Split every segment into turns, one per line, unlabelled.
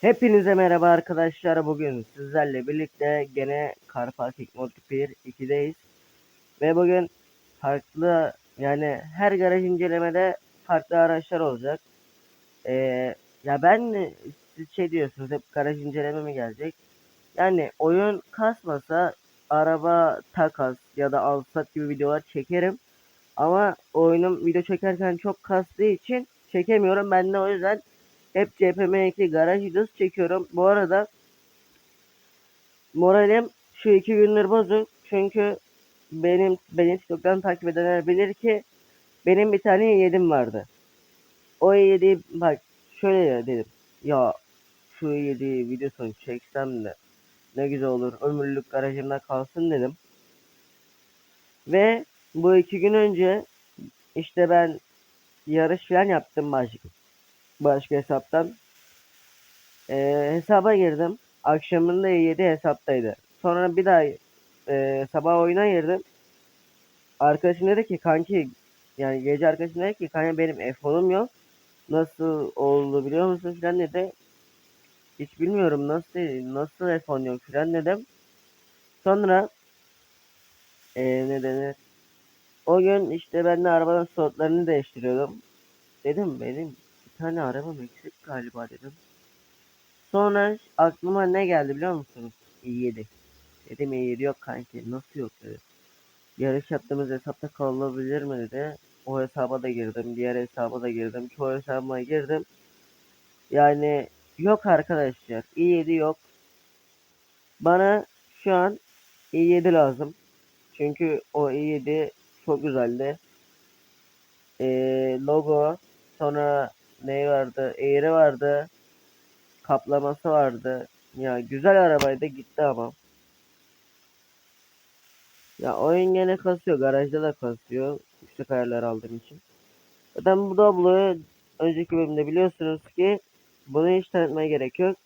Hepinize merhaba arkadaşlar. Bugün sizlerle birlikte gene Karpatik Multiplayer 2'deyiz. Ve bugün farklı yani her garaj incelemede farklı araçlar olacak. Ee, ya ben siz şey diyorsunuz hep garaj inceleme mi gelecek? Yani oyun kasmasa araba takas ya da alsat gibi videolar çekerim. Ama oyunum video çekerken çok kastığı için çekemiyorum. Ben de o yüzden hep CPM2 garaj videosu çekiyorum. Bu arada moralim şu iki gündür bozuk. Çünkü benim beni TikTok'tan takip edenler bilir ki benim bir tane yedim vardı. O yedi bak şöyle dedim. Ya şu yedi videosunu çeksem de ne güzel olur. Ömürlük garajımda kalsın dedim. Ve bu iki gün önce işte ben yarış falan yaptım başka, başka hesaptan. Ee, hesaba girdim. Akşamında 7 hesaptaydı. Sonra bir daha e, sabah oyuna girdim. Arkadaşım dedi ki kanki yani gece arkadaşım dedi ki kanka benim F10'um yok. Nasıl oldu biliyor musun filan dedi. Hiç bilmiyorum nasıl nasıl F10 yok filan dedim. Sonra e, ne denir? O gün işte ben de arabanın slotlarını değiştiriyordum. Dedim benim bir tane arabam eksik galiba dedim. Sonra aklıma ne geldi biliyor musunuz? i7. Dedim i7 yok kanki. Nasıl yok dedi. Yarış yaptığımız hesapta kalabilir mi dedi. O hesaba da girdim. Diğer hesaba da girdim. Çoğu hesabıma girdim. Yani yok arkadaşlar. i7 yok. Bana şu an i7 lazım. Çünkü o i7 çok güzeldi. Ee, logo sonra ne vardı? Eğri vardı. Kaplaması vardı. Ya güzel arabaydı gitti ama. Ya oyun gene kasıyor. Garajda da kasıyor. Yüksek ayarlar aldığım için. Zaten bu Doblo'yu önceki bölümde biliyorsunuz ki bunu hiç tanıtmaya gerek yok.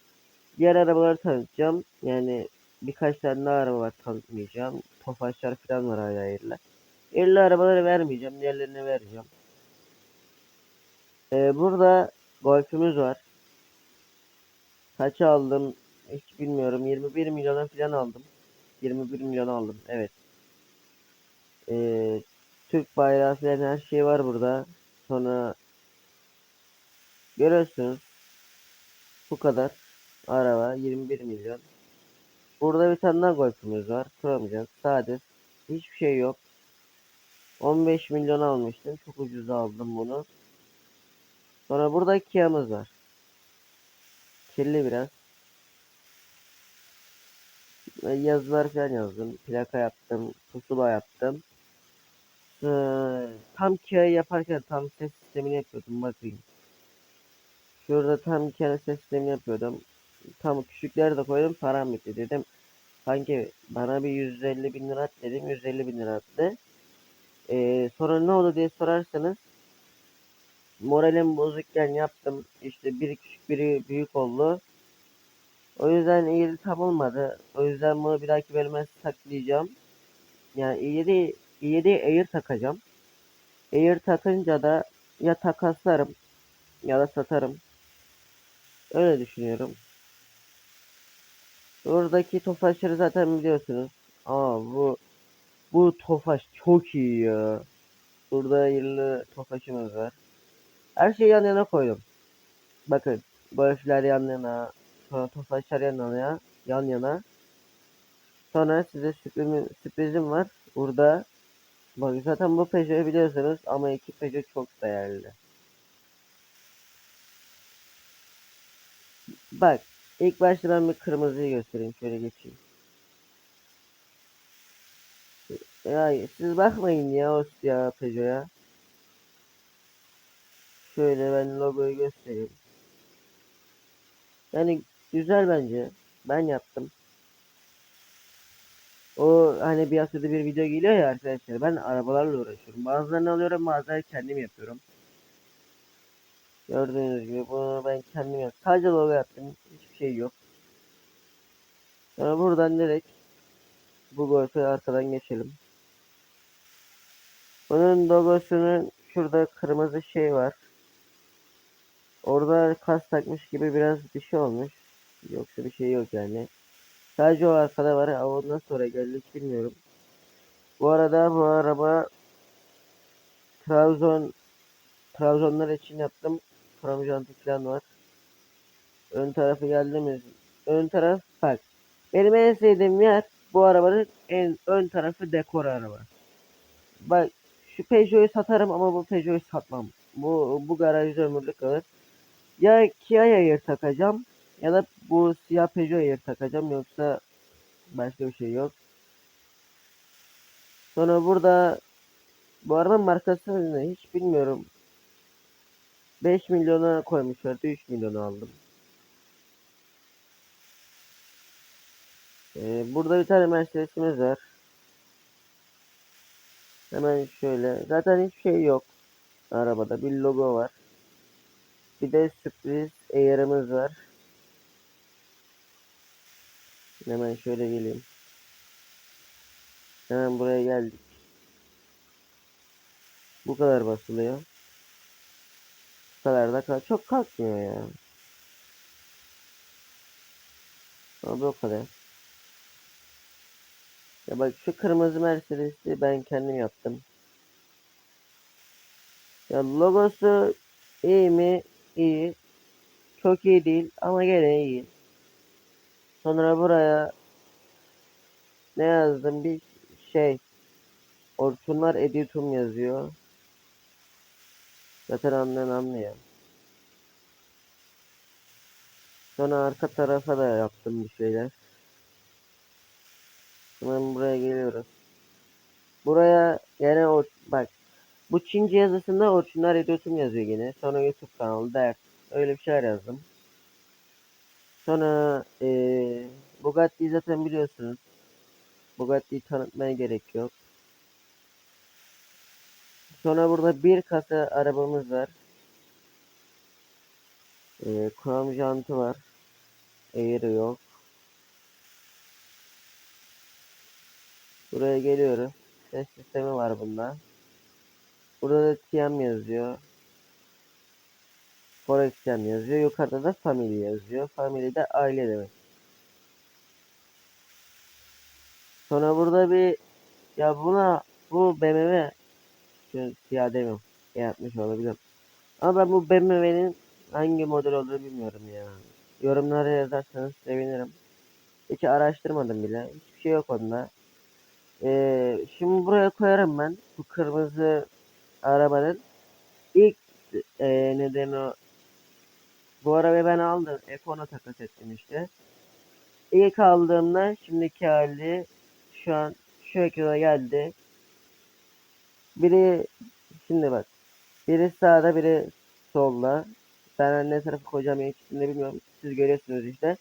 Diğer arabaları tanıtacağım. Yani birkaç tane daha araba var tanıtmayacağım. Tofaşlar falan var hala yerler. Yerli arabaları vermeyeceğim. Diğerlerini vereceğim. Ee, burada golfümüz var. Kaça aldım hiç bilmiyorum. 21 milyona falan aldım. 21 milyon aldım. Evet. Ee, Türk bayrağı falan her şey var burada. Sonra görüyorsunuz. Bu kadar. Araba 21 milyon. Burada bir tane daha golfümüz var. Kuramayacağız. Sade. Hiçbir şey yok. 15 milyon almıştım. Çok ucuza aldım bunu. Sonra burada Kia'mız var. Kirli biraz. Yazılar falan yazdım. Plaka yaptım. Pusula yaptım. Ee, tam Kia'yı yaparken tam ses sistemini yapıyordum. Bakayım. Şurada tam Kia'nın ses sistemini yapıyordum. Tam küçükleri de koydum. Param bitti dedim. Sanki bana bir 150 bin lira dedim. 150 bin lira attı. Ee, sonra ne oldu diye sorarsanız moralim bozukken yaptım. İşte biri küçük biri büyük oldu. O yüzden iyi tam olmadı. O yüzden bunu bir dahaki bölüme saklayacağım. Yani iyi iyi de Air takacağım. Air takınca da ya takaslarım ya da satarım. Öyle düşünüyorum. Buradaki tofaşları zaten biliyorsunuz. Aa bu bu tofaş çok iyi ya. Burada yıllı tofaşımız var. Her şeyi yan yana koydum. Bakın golfler yan yana. Sonra tofaşlar yan yana. Yan yana. Sonra size sürprizim, sürprizim var. Burada bak zaten bu Peugeot'u biliyorsunuz ama iki Peugeot çok değerli. Bak ilk başta ben bir kırmızıyı göstereyim. Şöyle geçeyim. Ya siz bakmayın ya o ya Peugeot'a. Şöyle ben logoyu göstereyim. Yani güzel bence. Ben yaptım. O hani bir haftada bir video geliyor ya arkadaşlar. Ben arabalarla uğraşıyorum. Bazılarını alıyorum bazıları kendim yapıyorum. Gördüğünüz gibi bunu ben kendim yaptım. Sadece logo yaptım. Hiçbir şey yok. Sonra buradan direkt bu golfe arkadan geçelim. Bunun logosunun şurada kırmızı şey var. Orada kas takmış gibi biraz bir şey olmuş. Yoksa bir şey yok yani. Sadece o arkada var. Ama ondan sonra geldi hiç bilmiyorum. Bu arada bu araba Trabzon Trabzonlar için yaptım. Krom jantı falan var. Ön tarafı geldiğimiz ön taraf bak. Benim en sevdiğim yer bu arabanın en ön tarafı dekor araba. Bak şu Peugeot'u satarım ama bu Peugeot'u satmam. Bu bu garajda ömürlük kalır. Ya Kia'ya yer takacağım ya da bu siyah Peugeot'a yer takacağım yoksa başka bir şey yok. Sonra burada bu arabanın markası ne hiç bilmiyorum. 5 milyona koymuşlardı 3 milyona aldım. Ee, burada bir tane Mercedes'imiz var. Hemen şöyle. Zaten hiçbir şey yok. Arabada bir logo var. Bir de sürpriz ayarımız var. Hemen şöyle geleyim. Hemen buraya geldik. Bu kadar basılıyor. Bu kadar da kal çok kalkmıyor ya. Abi o kadar. Ya bak şu kırmızı Mercedes'i ben kendim yaptım. Ya logosu iyi mi? İyi. Çok iyi değil ama gene iyi. Sonra buraya ne yazdım? Bir şey. Orçunlar Editum yazıyor. Zaten anlayan anlıyor. Sonra arka tarafa da yaptım bir şeyler. Hemen buraya geliyoruz. Buraya gene o bak bu Çince yazısında Orçunlar Editum yazıyor yine. Sonra YouTube kanalı dert. Öyle bir şeyler yazdım. Sonra eee Bugatti'yi zaten biliyorsunuz. Bugatti'yi tanıtmaya gerek yok. Sonra burada bir kasa arabamız var. Eee krom jantı var. Eğri yok. Buraya geliyoruz. Ses sistemi var bunda. Burada da TM yazıyor. Forex TM yazıyor. Yukarıda da family yazıyor. Family de aile demek. Sonra burada bir ya buna bu BMW siyah demiyorum. Yapmış olabilirim. Ama ben bu BMW'nin hangi model olduğunu bilmiyorum ya. Yorumlara yazarsanız sevinirim. Hiç araştırmadım bile. Hiçbir şey yok onda. Ee, şimdi buraya koyarım ben. Bu kırmızı arabanın ilk e, neden o bu arabayı ben aldım. F10'a takas ettim işte. İlk aldığımda şimdiki hali şu an şu ekrana geldi. Biri şimdi bak. Biri sağda biri solda. Ben ne tarafı koyacağım ikisini de bilmiyorum. Siz görüyorsunuz işte.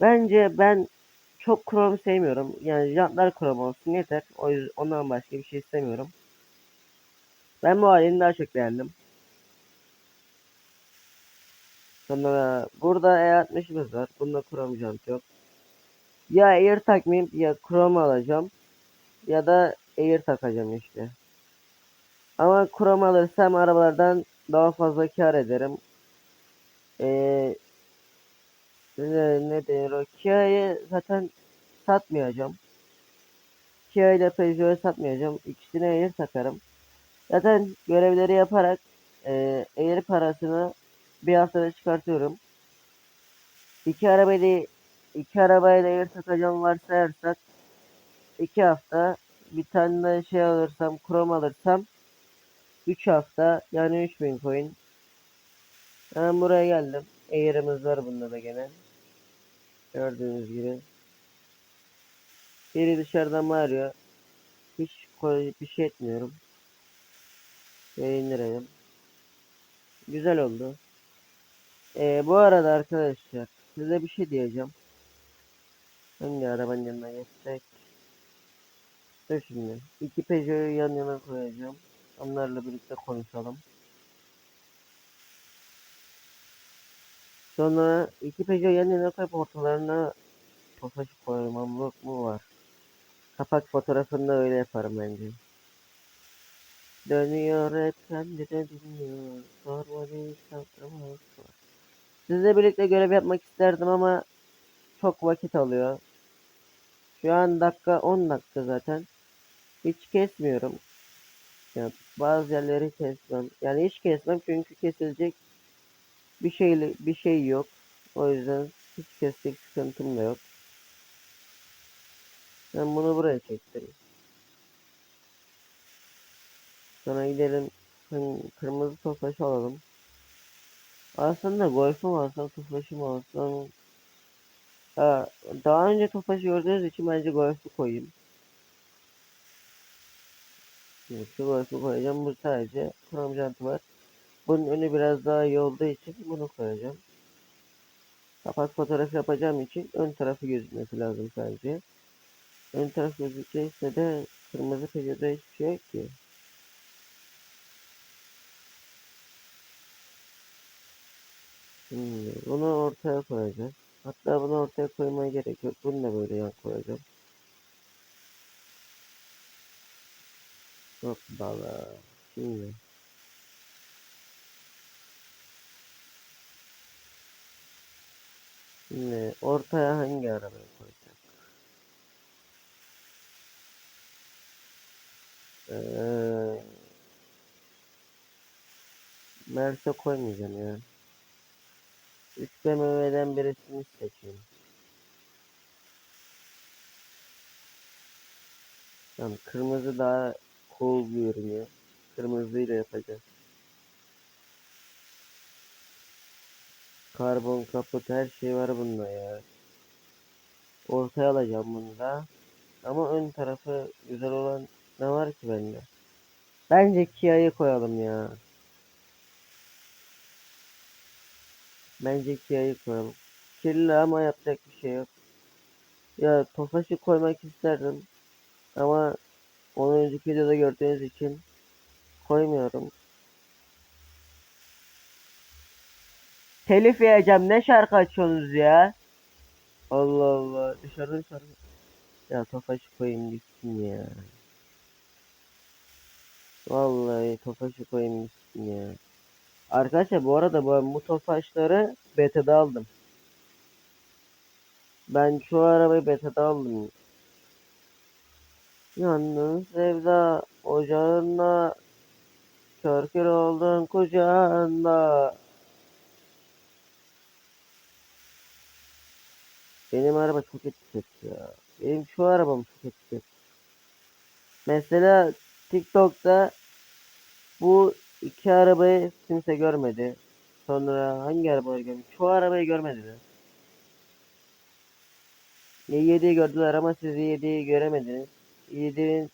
Bence ben çok krom sevmiyorum. Yani jantlar krom olsun yeter. O yüzden ondan başka bir şey istemiyorum. Ben bu halini daha çok beğendim. Sonra burada E60'ımız var. Bunda krom jant yok. Ya Air takmayayım ya krom alacağım. Ya da Air takacağım işte. Ama krom alırsam arabalardan daha fazla kar ederim. Ee, ne denir o? Kia'yı zaten satmayacağım. Kia ile Peugeot'u satmayacağım. İkisine Air takarım. Zaten görevleri yaparak e, Air parasını bir haftada çıkartıyorum. İki arabayı iki arabaya da Air takacağım varsayarsak iki hafta bir tane de şey alırsam Chrome alırsam 3 hafta yani 3000 coin. Hemen buraya geldim. Air'imiz var bunda da gene. Gördüğünüz gibi. Biri dışarıdan bağırıyor. Hiç bir şey etmiyorum. Ve. Güzel oldu. Ee, bu arada arkadaşlar size bir şey diyeceğim. Hangi arabanın yanına geçsek? Dur şimdi. İki Peugeot'u yan yana koyacağım. Onlarla birlikte konuşalım. Sonra iki Peugeot yan yana koyup ortalarına tofaş koymam yok mu var? Kapak fotoğrafında öyle yaparım bence. Dönüyor hep kendi de dinliyor. Sorma değil saptırmaz. Sizle birlikte görev yapmak isterdim ama çok vakit alıyor. Şu an dakika 10 dakika zaten. Hiç kesmiyorum. Yani bazı yerleri kesmem. Yani hiç kesmem çünkü kesilecek bir şey bir şey yok. O yüzden hiç kesecek sıkıntım da yok. Ben bunu buraya çektim. Sonra gidelim kır- kırmızı tofaşı alalım. Aslında golfü mü alsam tofaşı mı alsam ha, daha önce tofaşı gördüğünüz için bence golfü koyayım. Şimdi şu golfü koyacağım. Bu sadece krom jantı var. Bunun önü biraz daha iyi olduğu için bunu koyacağım. Kapak fotoğrafı yapacağım için ön tarafı gözükmesi lazım sadece. Ön taraf gözükecekse de kırmızı pejede hiçbir şey yok ki. Şimdi bunu ortaya koyacağız. Hatta bunu ortaya koymaya gerek yok. Bunu da böyle yan koyacağım. Hoppala. Şimdi. Şimdi ortaya hangi arabayı koyacağım? Ee, Merse koymayacağım ya. 3 BMW'den birisini seçeyim. Tamam kırmızı daha cool görünüyor. Kırmızıyla yapacağız. Karbon kaput her şey var bunda ya. Ortaya alacağım bunu da. Ama ön tarafı güzel olan ne var ki bende? Bence Kia'yı koyalım ya. Bence Kia'yı koyalım. Kirli ama yapacak bir şey yok. Ya Tofaş'ı koymak isterdim. Ama onu önceki videoda gördüğünüz için koymuyorum. Telif yiyeceğim. Ne şarkı açıyorsunuz ya? Allah Allah. Dışarıdan şarkı. Ya Tofaş'ı koyayım gitsin ya. Vallahi Tofaş'ı gitsin ya. Arkadaşlar bu arada ben bu Tofaş'ları beta'da aldım. Ben şu arabayı beta'da aldım. Yalnız sevda ocağında Kör kör oldun kucağında Benim araba çok etiket ya. Benim şu arabam çok etiket. Mesela TikTok'ta bu iki arabayı kimse görmedi. Sonra hangi arabayı görmedi? Şu arabayı görmediler. i7'yi gördüler ama siz i7'yi göremediniz. i7'nin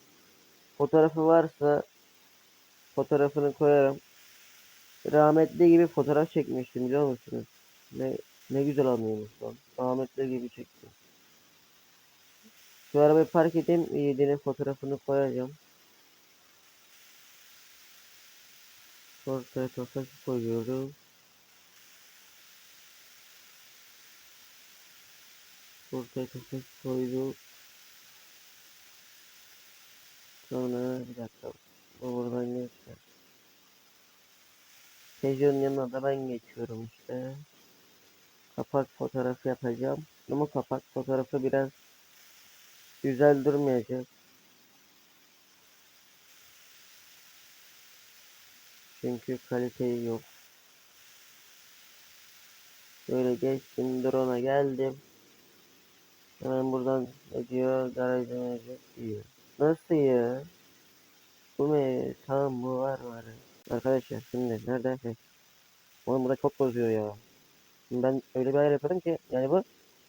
fotoğrafı varsa fotoğrafını koyarım. Rahmetli gibi fotoğraf çekmiştim biliyor musunuz? Ne ne güzel anlıyormuş lan. Rahmetli gibi çektim. Şu arabayı park edeyim. i7'nin fotoğrafını koyacağım. Ortaya tofaş koyuyorum. Ortaya tofaş koydum. Sonra bir dakika. O buradan geçer. Peugeot'un yanına da ben geçiyorum işte. Kapak fotoğrafı yapacağım. Ama kapak fotoğrafı biraz güzel durmayacak. Çünkü kaliteyi yok. Böyle geçtim drone'a geldim. Hemen buradan diyor garajdan önce diyor. Nasıl ya? Bu ne? Tamam bu var var. Arkadaşlar şimdi nerede? Heh. Oğlum burada çok bozuyor ya. Ben öyle bir ayar yapıyordum ki yani bu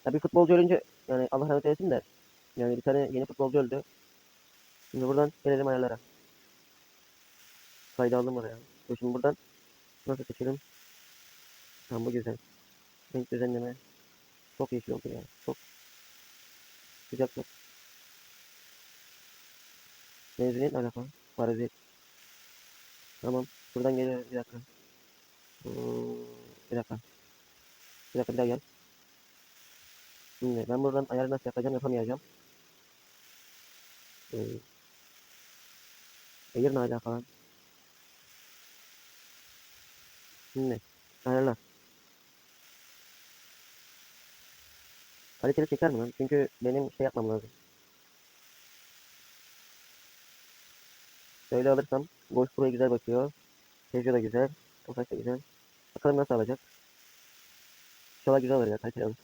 ya bir futbolcu ölünce yani Allah rahmet eylesin de yani bir tane yeni futbolcu öldü. Şimdi buradan gelelim ayarlara. Kaydı aldım oraya. Dur Şimdi buradan nasıl seçelim? Tamam bu güzel. Renk düzenleme. Çok yeşil oldu ya. Çok sıcaklık. Mezuniyet alaka. Parazit. Tamam. Buradan geliyor bir dakika. Hmm, bir dakika. Bir dakika bir daha gel. Şimdi ben buradan ayarı nasıl yapacağım yapamayacağım. Ee, Air ne alaka lan?
Şimdi ayarla. Kaliteli çeker mi lan? Çünkü benim şey yapmam lazım. Şöyle alırsam Golf Pro'ya güzel bakıyor. Peugeot da güzel. Tofaş da güzel. Bakalım nasıl alacak. İnşallah güzel alır ya. Kaliteli alır.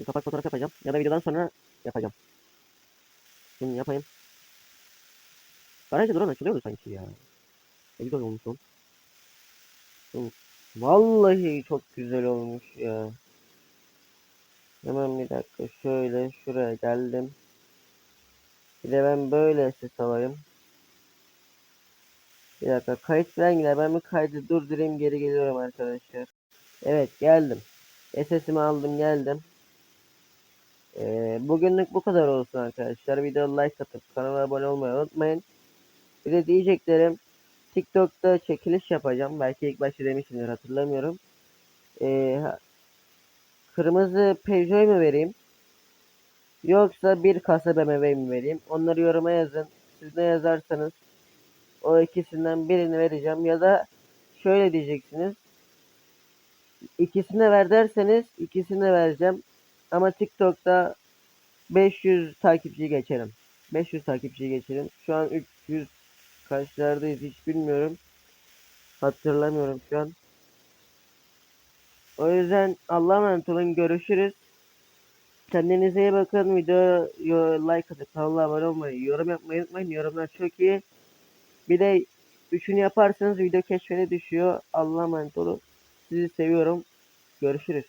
Bir kapak fotoğraf yapacağım. Ya da videodan sonra yapacağım. Şimdi yapayım. Garajda duran açılıyordu sanki ya. Ne güzel olmuş Vallahi çok güzel olmuş ya. Hemen bir dakika şöyle şuraya geldim. Bir de ben böyle ses alayım. Bir dakika kayıt falan gider. Ben bir kaydı durdurayım geri geliyorum arkadaşlar. Evet geldim. SS'imi aldım geldim. Ee, bugünlük bu kadar olsun arkadaşlar. Video like atıp kanala abone olmayı unutmayın. Bir de diyeceklerim TikTok'ta çekiliş yapacağım. Belki ilk başta demişimdir hatırlamıyorum. Ee, kırmızı Peugeot mu vereyim? Yoksa bir kasa BMW mi vereyim? Onları yoruma yazın. Siz ne yazarsanız o ikisinden birini vereceğim. Ya da şöyle diyeceksiniz. İkisine ver derseniz ikisine vereceğim. Ama TikTok'ta 500 takipçi geçerim. 500 takipçi geçerim. Şu an 300 kaçlardayız hiç bilmiyorum. Hatırlamıyorum şu an. O yüzden Allah'a emanet olun. Görüşürüz. Kendinize iyi bakın. Videoya like atıp kanala abone olmayı, yorum yapmayı unutmayın. Yorumlar çok iyi. Bir de üçünü yaparsanız video keşfete düşüyor. Allah'a emanet olun. Sizi seviyorum. Görüşürüz.